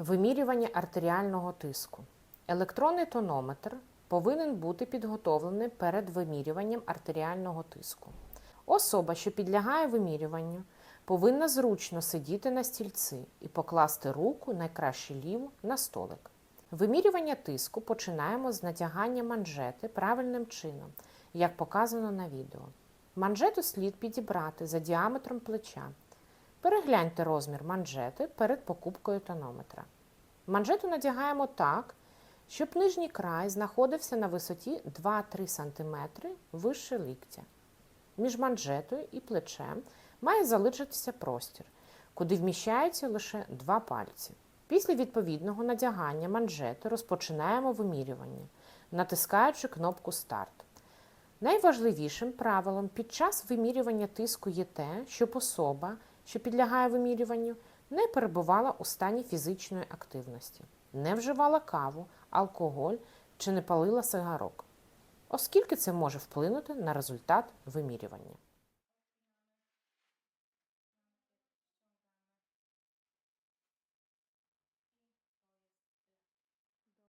Вимірювання артеріального тиску. Електронний тонометр повинен бути підготовлений перед вимірюванням артеріального тиску. Особа, що підлягає вимірюванню, повинна зручно сидіти на стільці і покласти руку, найкраще ліву, на столик. Вимірювання тиску починаємо з натягання манжети правильним чином, як показано на відео. Манжету слід підібрати за діаметром плеча. Перегляньте розмір манжети перед покупкою тонометра. Манжету надягаємо так, щоб нижній край знаходився на висоті 2-3 см вище ліктя. Між манжетою і плечем має залишитися простір, куди вміщаються лише два пальці. Після відповідного надягання манжети розпочинаємо вимірювання, натискаючи кнопку Старт. Найважливішим правилом під час вимірювання тиску є те, щоб особа, що підлягає вимірюванню, не перебувала у стані фізичної активності, не вживала каву, алкоголь чи не палила сигарок, оскільки це може вплинути на результат вимірювання.